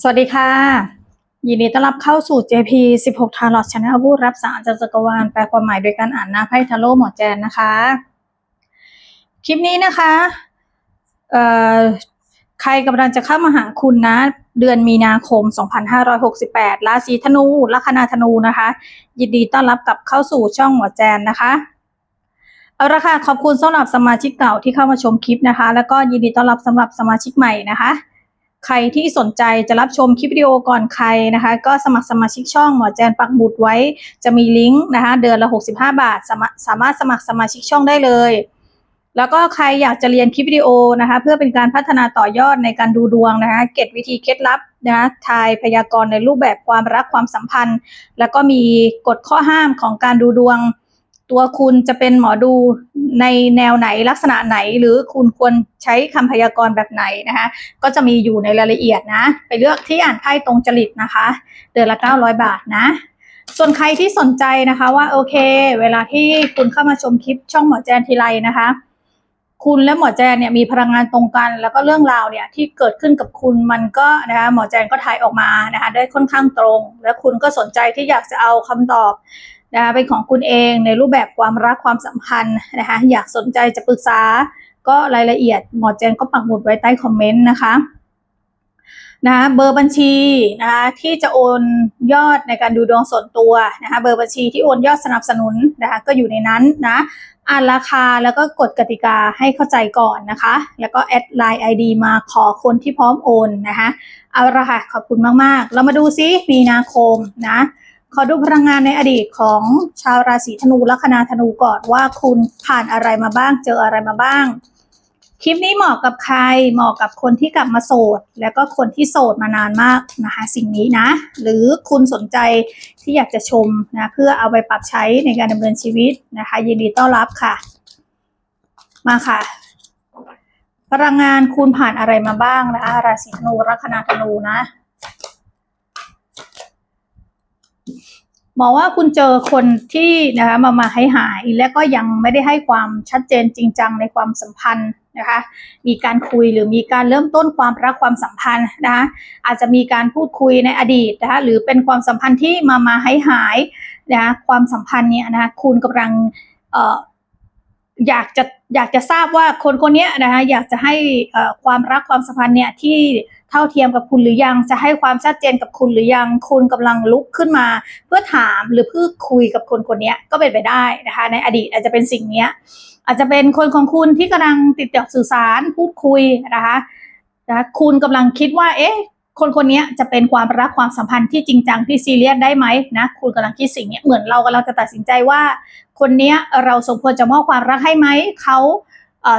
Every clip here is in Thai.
สวัสดีค่ะ ยินดีต้อนรับเข้าสู่ JP 16 ทารอ t ช n แนลผู้รับสารจากจักรวาลแปลความหมายโดยการอ่านหน้าไพ่ทาโร่หมอแจนนะคะ คลิปนี้นะคะเอ่อใครกำลังจะเข้ามาหาคุณนะ เดือนมีนาคม 2568 ราศีธนูลัคนาธนูนะคะ ยินดีต้อนรับกับเข้าสู่ช่องหมอแจนนะคะเอาละค่ะขอบคุณสำหรับสมาชิกเก่าที่เข้ามาชมคลิปนะคะ แล้วก็ยินดีต้อนรับสำหรับสมาชิกใหม่นะคะ ใครที่สนใจจะรับชมคลิปวิดีโอก่อนใครนะคะ ก็สมัครสมาชิกช่องหมอแจนปักหมุดไว้ จะมีลิงก์นะคะ เดือนละ 65 บาทสามารถสามารถสมัครสมาชิกช่องได้เลย แล้วก็ใครอยากจะเรียนคลิปวิดีโอนะคะ เพื่อเป็นการพัฒนาต่อยอดในการดูดวงนะคะเก็บวิธีเคล็ดลับนะะทายพยากรณ์ในรูปแบบความรักความสัมพันธ์ แล้วก็มีกฎข้อห้ามของการดูดวง ตัวคุณจะเป็นหมอดูในแนวไหนลักษณะไหน หรือคุณควรใช้คำพยากรณ์แบบไหนนะคะ ก็จะมีอยู่ในรายละเอียดนะ ไปเลือกที่อ่านไพ่ตรงจริตนะคะ เดือนละ 900 บาทนะ ส่วนใครที่สนใจนะคะว่าโอเค เวลาที่คุณเข้ามาชมคลิปช่องหมอแจนทีไรนะคะคุณและหมอแจนเนี่ยมีพลังงานตรงกัน แล้วก็เรื่องราวเนี่ยที่เกิดขึ้นกับคุณมันก็นะคะหมอแจนก็ถ่ายออกมานะคะได้ค่อนข้างตรง และคุณก็สนใจที่อยากจะเอาคำตอบ นะคะเป็นของคุณเองในรูปแบบความรักความสัมพันธ์นะคะอยากสนใจจะปรึกษาก็รายละเอียดหมอแจนก็ปักหมุดไว้ใต้คอมเมนต์นะคะนะคะเบอร์บัญชีนะคะที่จะโอนยอดในการดูดวงส่วนตัวนะคะเบอร์บัญชีที่โอนยอดสนับสนุนนะคะก็อยู่ในนั้นนะอ่านราคาแล้วก็กฎกติกาให้เข้าใจก่อนนะคะ แล้วก็แอดไลน์ ID มาขอคนที่พร้อมโอนนะคะเอาละค่ะขอบคุณมาก ๆ เรามาดูซิมีนาคมนะ ขอดูพลังงานในอดีตของชาวราศีธนูลัคนาธนูก่อนว่าคุณผ่านอะไรมาบ้าง เจออะไรมาบ้าง คลิปนี้เหมาะกับใครเหมาะกับคนที่กลับมาโสด แล้วก็คนที่โสดมานานมากนะคะสิ่งนี้นะ หรือคุณสนใจที่อยากจะชมนะเพื่อเอาไปปรับใช้ในการดำเนินชีวิตนะคะ ยินดีต้อนรับค่ะ มาค่ะพลังงานคุณผ่านอะไรมาบ้างนะคะราศีธนูลัคนาธนูนะ หมอว่าคุณเจอคนที่นะคะมามาให้หายและก็ยังไม่ได้ให้ความชัดเจนจริงจังในความสัมพันธ์นะคะ มีการคุยหรือมีการเริ่มต้นความรักความสัมพันธ์นะคะอาจจะมีการพูดคุยในอดีตนะคะหรือเป็นความสัมพันธ์ที่มามาให้หายนะคะความสัมพันธ์เนี่ยนะคะคุณกำลังเอ่ออยากจะอยากจะทราบว่าคนคนเนี้ยนะคะอยากจะให้อ่อความรักความสัมพันธ์เนี่ยที่ เท่าเทียมกับคุณหรือยัง จะให้ความชัดเจนกับคุณหรือยัง คุณกำลังลุกขึ้นมา เพื่อถามหรือเพื่อคุยกับคนคนนี้ก็เป็นไปได้นะคะ ในอดีตอาจจะเป็นสิ่งนี้อาจจะเป็นคนของคุณที่กำลังติดต่อสื่อสารพูดคุยนะคะนะคุณกำลังคิดว่า เอ๊ะคนคนนี้จะเป็นความรักความสัมพันธ์ที่จริงจังที่ซีเรียสได้ไหมนะคุณกำลังคิดสิ่งนี้เหมือนเรากำลังจะตัดสินใจว่า คนนี้เราสมควรจะมอบความรักให้ไหมเขา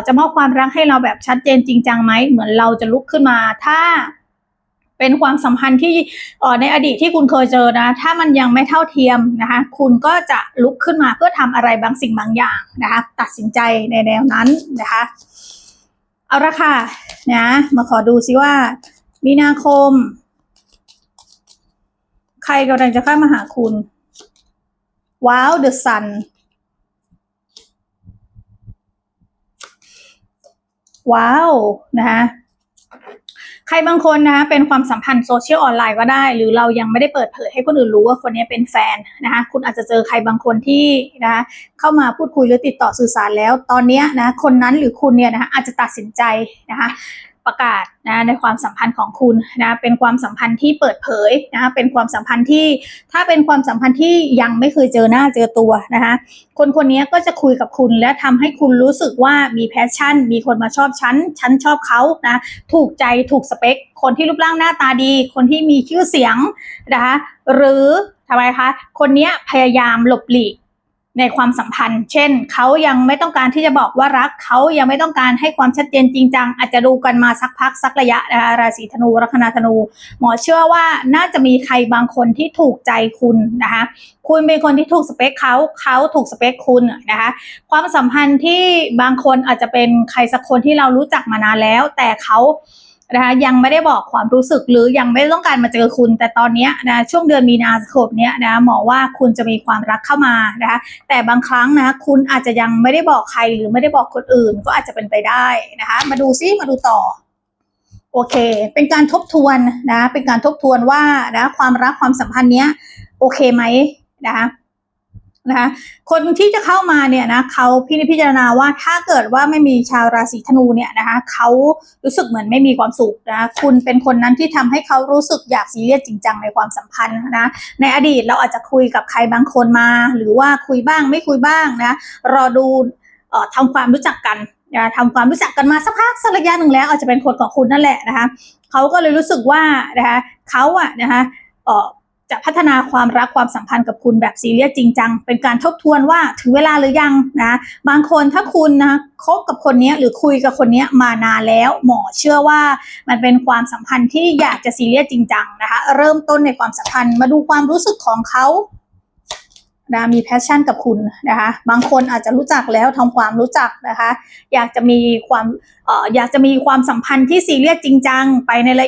จะมอบความรักให้เราแบบชัดเจนจริงจังไหมเหมือนเราจะลุกขึ้นมา ถ้าเป็นความสัมพันธ์ที่ในอดีตที่คุณเคยเจอนะ ถ้ามันยังไม่เท่าเทียมนะคะ คุณก็จะลุกขึ้นมาเพื่อทำอะไรบางสิ่งบางอย่างนะคะ ตัดสินใจในแนวนั้นนะคะ เอาละค่ะนะมาขอดูซิว่า มีนาคม ใครกำลังจะเข้ามาหาคุณ ว้าว the sun ว้าวนะคะใครบางคนนะคะเป็นความสัมพันธ์โซเชียลออนไลน์ก็ได้ หรือเรายังไม่ได้เปิดเผยให้คนอื่นรู้ว่าคนนี้เป็นแฟนนะคะคุณอาจจะเจอใครบางคนที่นะคะเข้ามาพูดคุยหรือติดต่อสื่อสารแล้ว ตอนนี้นะคนนั้นหรือคุณเนี่ยนะคะอาจจะตัดสินใจนะคะ ประกาศนะในความสัมพันธ์ของคุณนะเป็นความสัมพันธ์ที่เปิดเผยนะเป็นความสัมพันธ์ที่ถ้าเป็นความสัมพันธ์ที่ยังไม่เคยเจอหน้าเจอตัวนะคะคนคนนี้ก็จะคุยกับคุณและทำให้คุณรู้สึกว่ามีแพชชั่น มีคนมาชอบฉันฉันชอบเขานะถูกใจถูกสเปค คนที่รูปร่างหน้าตาดี คนที่มีชื่อเสียงนะคะหรือทำไมคะคนนี้พยายามหลบหลีก ในความสัมพันธ์ เช่น เขายังไม่ต้องการที่จะบอกว่ารัก เขายังไม่ต้องการให้ความชัดเจนจริงจัง อาจจะดูกันมาสักพักสักระยะนะคะราศีธนู ลัคนาธนู หมอเชื่อว่าน่าจะมีใครบางคนที่ถูกใจคุณนะคะ คุณเป็นคนที่ถูกสเปคเขา เขาถูกสเปคคุณนะคะ ความสัมพันธ์ที่บางคนอาจจะเป็นใครสักคนที่เรารู้จักมานานแล้ว แต่เขา นะคะยังไม่ได้บอกความรู้สึกหรือยังไม่ต้องการมาเจอคุณ แต่ตอนนี้นะช่วงเดือนมีนาคมเนี้ยนะหมอว่าคุณจะมีความรักเข้ามานะคะแต่บางครั้งนะคุณอาจจะยังไม่ได้บอกใครหรือไม่ได้บอกคนอื่น ก็อาจจะเป็นไปได้นะคะ มาดูซิมาดูต่อโอเค เป็นการทบทวนนะ เป็นการทบทวนว่านะความรักความสัมพันธ์เนี้ยโอเคไหมนะคะ นะคะคนที่จะเข้ามาเนี่ยนะเขาพิจพิจารณาว่าถ้าเกิดว่าไม่มีชาวราศีธนูเนี่ยนะคะเขารู้สึกเหมือนไม่มีความสุขนะคุณเป็นคนนั้นที่ทำให้เขารู้สึกอยากซีเรียสจริงจังในความสัมพันธ์นะในอดีตเราอาจจะคุยกับใครบางคนมา หรือว่าคุยบ้างไม่คุยบ้างนะรอดูเอ่อทำความรู้จักกันนะทำความรู้จักกันมาสักพักสักระยะหนึ่งแล้วอาจจะเป็นคนของคุณนั่นแหละนะคะเขาก็เลยรู้สึกว่านะคะเขาอะนะคะเอ่อ จะพัฒนาความรักความสัมพันธ์กับคุณแบบซีเรียสจริงจัง เป็นการทบทวนว่าถึงเวลาหรือยังนะ บางคนถ้าคุณนะคบกับคนนี้หรือคุยกับคนนี้มานานแล้ว หมอเชื่อว่า มันเป็นความสัมพันธ์ที่อยากจะซีเรียสจริงจังนะคะ เริ่มต้นในความสัมพันธ์มาดูความรู้สึกของเขานะมีแพชชั่นกับคุณนะคะ บางคนอาจจะรู้จักแล้วทำความรู้จักนะคะ อยากจะมีความอออยากจะมีความสัมพันธ์ที่ซีเรียสจริงจังไปในระ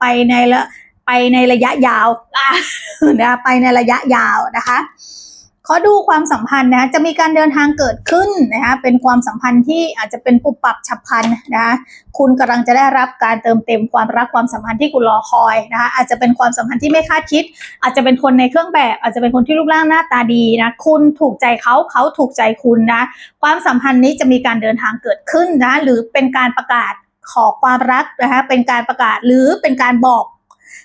ไปในละ ไปในระยะยาวอะนะคะไปในระยะยาวนะคะขอดูความสัมพันธ์นะคะจะมีการเดินทางเกิดขึ้นนะคะเป็นความสัมพันธ์ที่อาจจะเป็นปุบปับฉับพลันนะคะคุณกำลังจะได้รับการเติมเต็มความรักความสัมพันธ์ที่คุณรอคอยนะคะอาจจะเป็นความสัมพันธ์ที่ไม่คาดคิด อาจจะเป็นคนในเครื่องแบบ อาจจะเป็นคนที่รูปร่างหน้าตาดีนะคุณถูกใจเขาเขาถูกใจคุณนะความสัมพันธ์นี้จะมีการเดินทางเกิดขึ้นนะหรือเป็นการประกาศขอความรักนะคะเป็นการประกาศหรือเป็นการบอก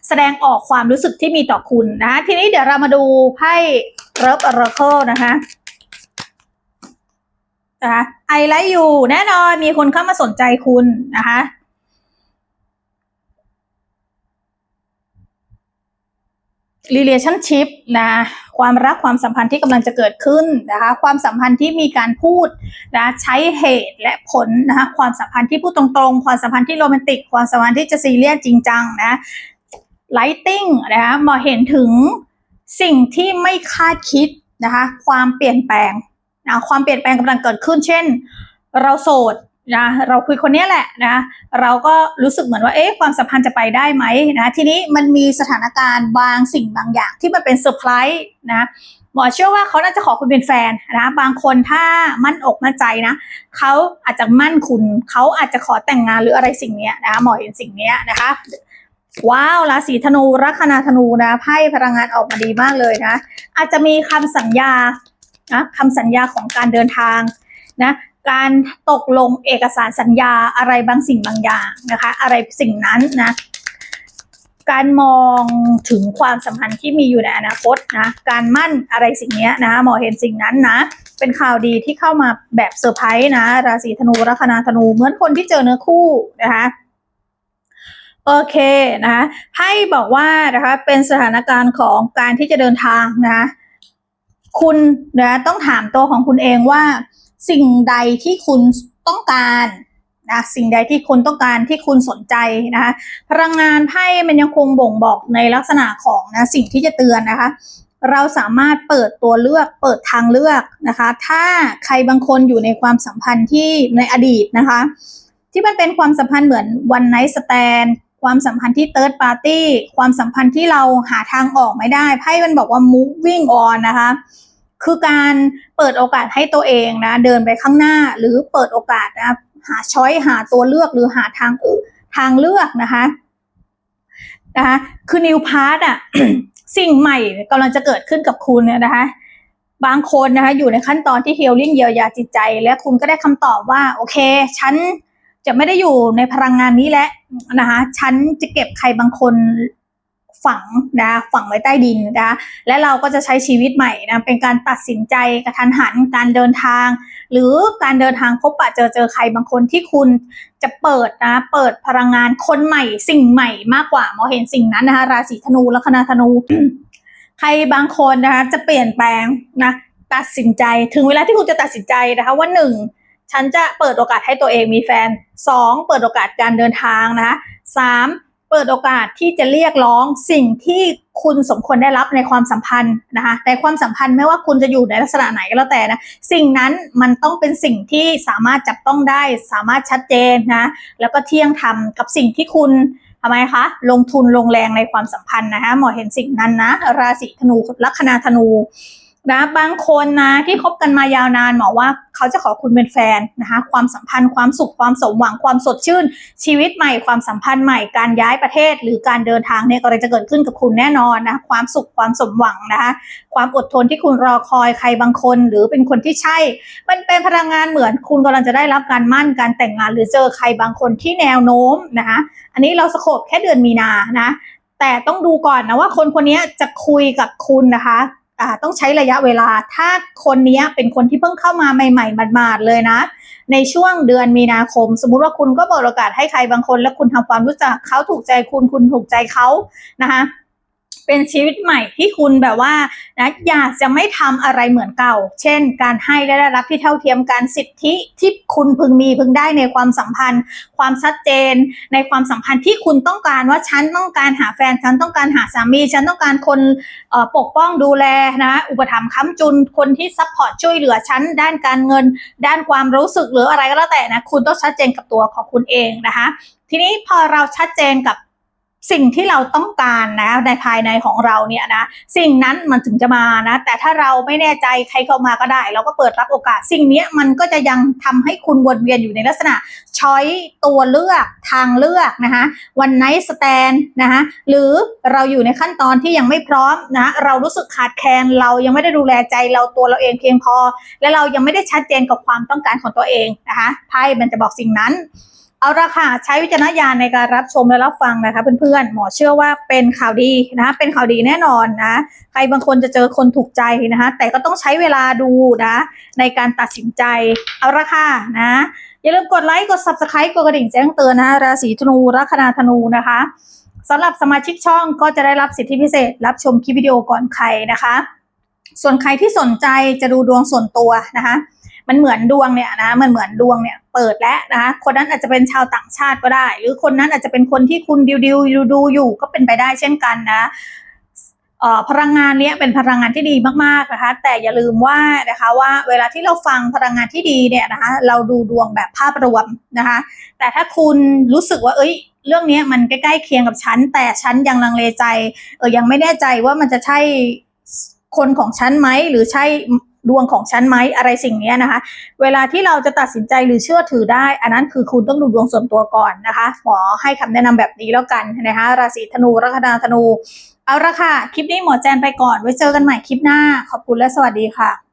แสดงออกความรู้สึกที่มีต่อคุณนะ ทีนี้เดี๋ยวเรามาดูไพ่เริฟอร์เคิลนะคะนะคะไอไลท์อยู่แน่นอนมีคนเข้ามาสนใจคุณนะคะ relationship นะความรักความสัมพันธ์ที่กำลังจะเกิดขึ้นนะคะความสัมพันธ์ที่มีการพูดนะใช้เหตุและผลนะคะความสัมพันธ์ที่พูดตรงๆ ความสัมพันธ์ที่โรแมนติก ความสัมพันธ์ที่จะซีเรียสจริงจังนะ lighting นะคะมาเห็นถึงสิ่งที่ไม่คาดคิดนะคะความเปลี่ยนแปลงนะความเปลี่ยนแปลงกำลังเกิดขึ้น เช่น เราโสดนะเราคุยคนนี้แหละนะเราก็รู้สึกเหมือนว่าเอ๊ะความสัมพันธ์จะไปได้ไหมนะทีนี้มันมีสถานการณ์บางสิ่งบางอย่างที่มันเป็นเซอร์ไพรส์นะหมอเชื่อว่าเขาน่าจะขอคุณเป็นแฟนนะบางคนถ้ามั่นอกมั่นใจนะเขาอาจจะมั่นคุณเขาอาจจะขอแต่งงานหรืออะไรสิ่งนี้นะหมอเห็นสิ่งนี้นะคะ ว้าวราศีธนูลัคนาธนูนะไพ่พลังงานออกมาดีมากเลยนะ อาจจะมีคำสัญญานะคำสัญญาของการเดินทางนะการตกลงเอกสารสัญญาอะไรบางสิ่งบางอย่างนะคะ อะไรสิ่งนั้นนะการมองถึงความสัมพันธ์ที่มีอยู่ในอนาคตนะการมั่นอะไรสิ่งนี้นะหมอเห็นสิ่งนั้นนะ เป็นข่าวดีที่เข้ามาแบบเซอร์ไพรส์นะ ราศีธนูลัคนาธนูเหมือนคนที่เจอเนื้อคู่นะคะ โอเคนะคะไพ่บอกว่านะคะเป็นสถานการณ์ของการที่จะเดินทางนะคะคุณนะต้องถามตัวของคุณเองว่า สิ่งใดที่คุณต้องการนะสิ่งใดที่คุณต้องการที่คุณสนใจนะคะพลังงานไพ่มันยังคงบ่งบอกในลักษณะของนะสิ่งที่จะเตือนนะคะ เราสามารถเปิดตัวเลือกเปิดทางเลือกนะคะ ถ้าใครบางคนอยู่ในความสัมพันธ์ที่ในอดีตนะคะ ที่มันเป็นความสัมพันธ์เหมือนวันไนท์สแตน ความสัมพันธ์ที่เติร์ดปาร์ตี้ความสัมพันธ์ที่เราหาทางออกไม่ได้ไพ่มันบอกว่า moving on นะคะ คือการเปิดโอกาสให้ตัวเองนะเดินไปข้างหน้าหรือเปิดโอกาสนะหาช้อยหาตัวเลือกหรือหาทางทางเลือกนะคะนะคะคือนิวพาร์ตอะสิ่งใหม่กำลังจะเกิดขึ้นกับคุณเนี่ยนะคะบางคนนะคะอยู่ในขั้นตอนที่เฮลลิ่งเยียวยาจิตใจ และคุณก็ได้คำตอบว่า โอเค ฉัน จะไม่ได้อยู่ในพลังงานนี้แล้วนะคะ ฉันจะเก็บใครบางคนฝังนะฝังไว้ใต้ดินนะและเราก็จะใช้ชีวิตใหม่นะเป็นการตัดสินใจกระทันหันการเดินทาง หรือการเดินทางพบปะเจอเจอใครบางคนที่คุณจะเปิดนะเปิดพลังงานคนใหม่สิ่งใหม่มากกว่าหมอเห็นสิ่งนั้นนะคะราศีธนูลัคนาธนู ใครบางคนนะคะจะเปลี่ยนแปลงนะตัดสินใจถึงเวลาที่คุณจะตัดสินใจนะคะว่าหนึ่ง ฉันจะเปิดโอกาสให้ตัวเองมีแฟนสองเปิดโอกาสการเดินทางนะคะสามเปิดโอกาสที่จะเรียกร้องสิ่งที่คุณสมควรได้รับในความสัมพันธ์นะคะในความสัมพันธ์ไม่ว่าคุณจะอยู่ในลักษณะไหนก็แล้วแต่นะสิ่งนั้นมันต้องเป็นสิ่งที่สามารถจับต้องได้ สามารถชัดเจนนะแล้วก็เที่ยงธรรมกับสิ่งที่คุณทำไมคะ ลงทุนลงแรงในความสัมพันธ์นะคะหมอเห็นสิ่งนั้นนะราศีธนูลัคนาธนู นะบางคนนะที่คบกันมายาวนานหมอว่าเขาจะขอคุณเป็นแฟนนะคะความสัมพันธ์ความสุขความสมหวังความสดชื่น ชีวิตใหม่ความสัมพันธ์ใหม่การย้ายประเทศ หรือการเดินทางเนี่ยก็เลยจะเกิดขึ้นกับคุณแน่นอนนะความสุขความสมหวังนะคะความอดทนที่คุณรอคอยใครบางคน หรือเป็นคนที่ใช่ มันเป็นพลังงานเหมือนคุณกำลังจะได้รับการมั่นการแต่งงาน หรือเจอใครบางคนที่แนวโน้มนะคะอันนี้เราสโคบแค่เดือนมีนานะแต่ต้องดูก่อนนะว่าคนคนนี้จะคุยกับคุณนะคะ ต้องใช้ระยะเวลา ถ้าคนนี้เป็นคนที่เพิ่งเข้ามาใหม่ๆหมาดๆเลยนะ ในช่วงเดือนมีนาคม สมมุติว่าคุณก็เปิดโอกาสให้ใครบางคน แล้วคุณทำความรู้จักเขาถูกใจคุณคุณถูกใจเขานะคะ เป็นชีวิตใหม่ที่คุณแบบว่านะอยากจะไม่ทำอะไรเหมือนเก่า เช่น การให้และได้รับที่เท่าเทียมกันสิทธิที่คุณพึงมีพึงได้ในความสัมพันธ์ ความชัดเจน ในความสัมพันธ์ที่คุณต้องการว่าฉันต้องการหาแฟนฉันต้องการหาสามี ฉันต้องการคนปกป้องดูแลนะอุปถัมภ์ค้ำจุนคนที่ซัพพอร์ตช่วยเหลือฉันด้านการเงิน ด้านความรู้สึกหรืออะไรก็แล้วแต่นะคุณต้องชัดเจนกับตัวของคุณเองนะคะ ทีนี้พอเราชัดเจนกับ สิ่งที่เราต้องการนะในภายในของเราเนี่ยนะสิ่งนั้นมันถึงจะมานะ แต่ถ้าเราไม่แน่ใจใครเข้ามาก็ได้ เราก็เปิดรับโอกาส สิ่งนี้มันก็จะยังทำให้คุณวนเวียนอยู่ในลักษณะช้อยตัวเลือกทางเลือกนะคะวันไนท์สแตนนะคะหรือเราอยู่ในขั้นตอนที่ยังไม่พร้อมนะเรารู้สึกขาดแคลนเรายังไม่ได้ดูแลใจเราตัวเราเองเพียงพอ และเรายังไม่ได้ชัดเจนกับความต้องการของตัวเองนะคะไพ่มันจะบอกสิ่งนั้น เอาละค่ะใช้วิจารณญาณในการรับชมและรับฟังนะคะเพื่อนๆหมอเชื่อว่าเป็นข่าวดีนะคะเป็นข่าวดีแน่นอนนะใครบางคนจะเจอคนถูกใจนะคะแต่ก็ต้องใช้เวลาดูนะในการตัดสินใจเอาละค่ะนะอย่าลืมกดไลค์กด subscribe กดกระดิ่งแจ้งเตือนนะราศีธนูลัคนาธนูนะคะสำหรับสมาชิกช่องก็จะได้รับสิทธิพิเศษ รับชมคลิปวิดีโอก่อนใครนะคะ ส่วนใครที่สนใจจะดูดวงส่วนตัวนะคะ มันเหมือนดวงเนี่ยนะมันเหมือนดวงเนี่ยเปิดแล้วนะคะคนนั้นอาจจะเป็นชาวต่างชาติก็ได้ หรือคนนั้นอาจจะเป็นคนที่คุณดิวดิวดูอยู่ก็เป็นไปได้เช่นกันนะเอ่อพลังงานเนี้ยเป็นพลังงานที่ดีมากๆนะคะ แต่อย่าลืมว่านะคะว่าเวลาที่เราฟังพลังงานที่ดีเนี่ยนะคะ เราดูดวงแบบภาพรวมนะคะ แต่ถ้าคุณรู้สึกว่า เอ้ย เรื่องเนี้ยมันใกล้ๆเคียงกับฉัน แต่ฉันยังลังเลใจ เออยังไม่แน่ใจว่ามันจะใช่คนของฉันไหมหรือใช่ ดวงของฉันไหมอะไรสิ่งนี้นะคะ เวลาที่เราจะตัดสินใจหรือเชื่อถือได้ อันนั้นคือคุณต้องดูดวงส่วนตัวก่อนนะคะหมอให้คำแนะนำแบบนี้แล้วกันนะคะราศีธนูลัคนาธนู เอาละค่ะ คลิปนี้หมอแจนไปก่อนไว้เจอกันใหม่คลิปหน้า ขอบคุณและสวัสดีค่ะ